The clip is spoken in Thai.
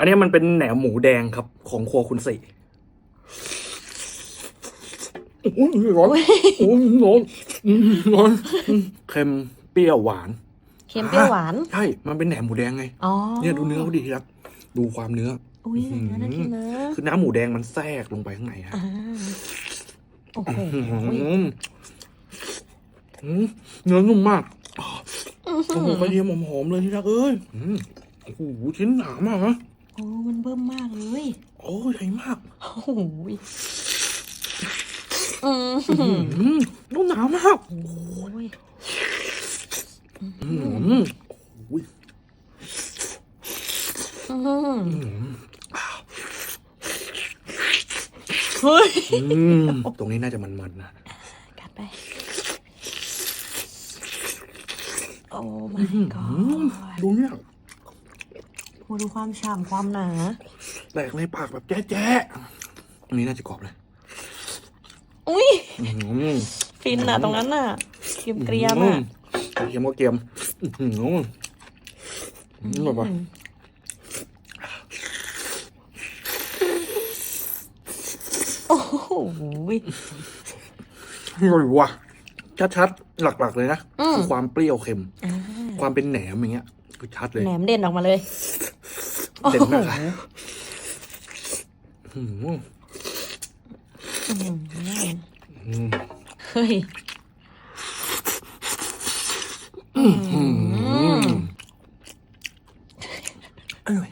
อันนี้มันเป็นแหนมหมูแดงครับ ของครัวคุณสี่อุ้ยร้อนโอ้ยร้อนอืมร้อนอืมเค็มเปรี้ยวหวาน เค็มเปรี้ยวหวาน ใช่ มันเป็นแหนมหมูแดงไง อ๋อ เนี่ยดูเนื้อเขาดีครับ ดูความเนื้อ อุ้ยเนื้อน่ากินนะคือน้ำหมูแดงมันแทรกลงไปข้างในฮะอ่าโอ้โหอืมอืมเนื้อนุ่มมากโอ้โหกระเทียมหอมๆเลยที่รักเอ้ยอืมโอ้โหชิ้นหนามากนะโอ้มัน เบิ่มมากเลย โอ้ยใหญ่มาก โอ้โหอืมอืมนุ่มหนามาก โอ้ยอืมโอ้ยอืมเฮ้ยอืมตรงนี้น่าจะมันๆนะ กัดไป โอ้ my อืม god ดูเนี่ย โอ้ดูความฉ่ำความหนาแตกในปากแบบแจ๊ะๆตรงนี้น่าจะกรอบเลยอุ้ยอืมฟินอะตรงนั้นอะเกรียมเกรียมๆอะกระเทียมก็เกรียมอื้อหืออืมแบบว่าโอ้โหอร่อยว่ะชัดๆหลักๆเลยนะอืมคือความเปรี้ยวเค็มอ่า ความเป็นแหนมอย่างเงี้ยก็ชัดเลยแหนมเด่นออกมาเลยเด่นมากค่ะเฮ้ยอร่อย